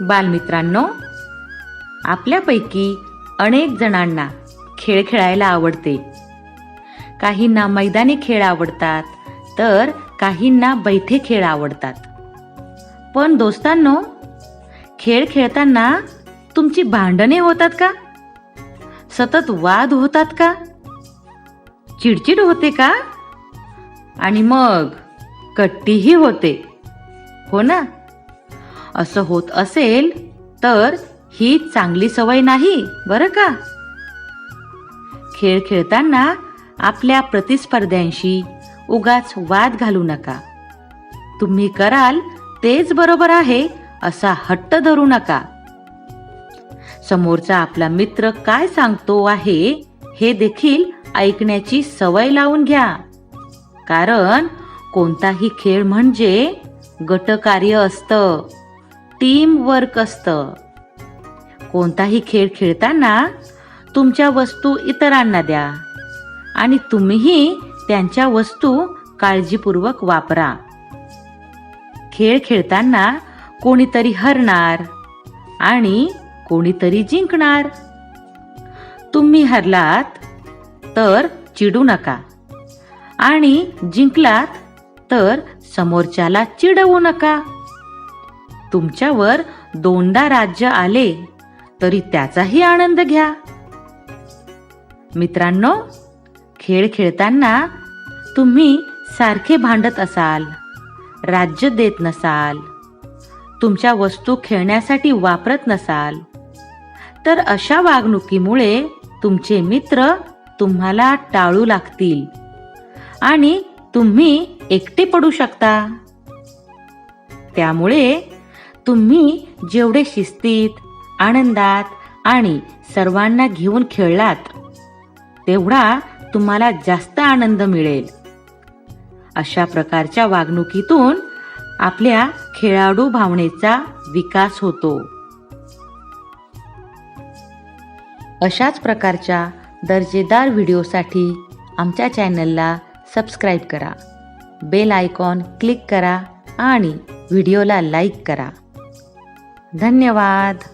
बालमित्रांनो आपल्यापैकी अनेक जणांना खेळ खेळायला आवडते. काहींना मैदानी खेळ आवडतात तर काहींना बैठे खेळ आवडतात. पण दोस्तांनो खेळ खेळताना तुमची भांडणे होतात का? सतत वाद होतात का? चिडचिड होते का? आणि मग कट्टीही होते. हो ना? असं होत असेल तर ही चांगली सवय नाही बरं का? खेळ खेळताना आपल्या प्रतिस्पर्ध्यांशी उगाच वाद घालू नका. तुम्ही कराल तेच बरोबर आहे असा हट्ट धरू नका. समोरचा आपला मित्र काय सांगतो आहे हे देखील ऐकण्याची सवय लावून घ्या. कारण कोणताही खेळ म्हणजे गटकार्य असतं. टीम वर्क असतं. कोणताही खेळ खेळताना तुमच्या वस्तू इतरांना द्या आणि तुम्हीही त्यांच्या वस्तू काळजीपूर्वक वापरा. खेळ खेळताना कोणीतरी हरणार आणि कोणीतरी जिंकणार. तुम्ही हरलात तर चिडू नका आणि जिंकलात तर समोरच्याला चिडवू नका. तुमच्यावर दोनदा राज्य आले तरी त्याचाही आनंद घ्या. मित्रांनो खेळ खेळताना तुम्ही सारखे भांडत असाल राज्य देत नसाल तुमच्या वस्तू खेळण्यासाठी वापरत नसाल तर अशा वागणुकीमुळे तुमचे मित्र तुम्हाला टाळू लागतील आणि तुम्ही एकटे पडू शकता. त्यामुळे तुम्ही जेवढे शिस्तीत आनंदात आणि सर्वांना घेऊन खेळलात तेवढा तुम्हाला जास्त आनंद मिळेल. अशा प्रकारच्या वागणुकीतून आपल्या खेळाडू भावनेचा विकास होतो. अशाच प्रकारच्या दर्जेदार व्हिडिओसाठी आमच्या चॅनलला सबस्क्राईब करा. बेल आयकॉन क्लिक करा आणि व्हिडिओला लाईक करा. धन्यवाद.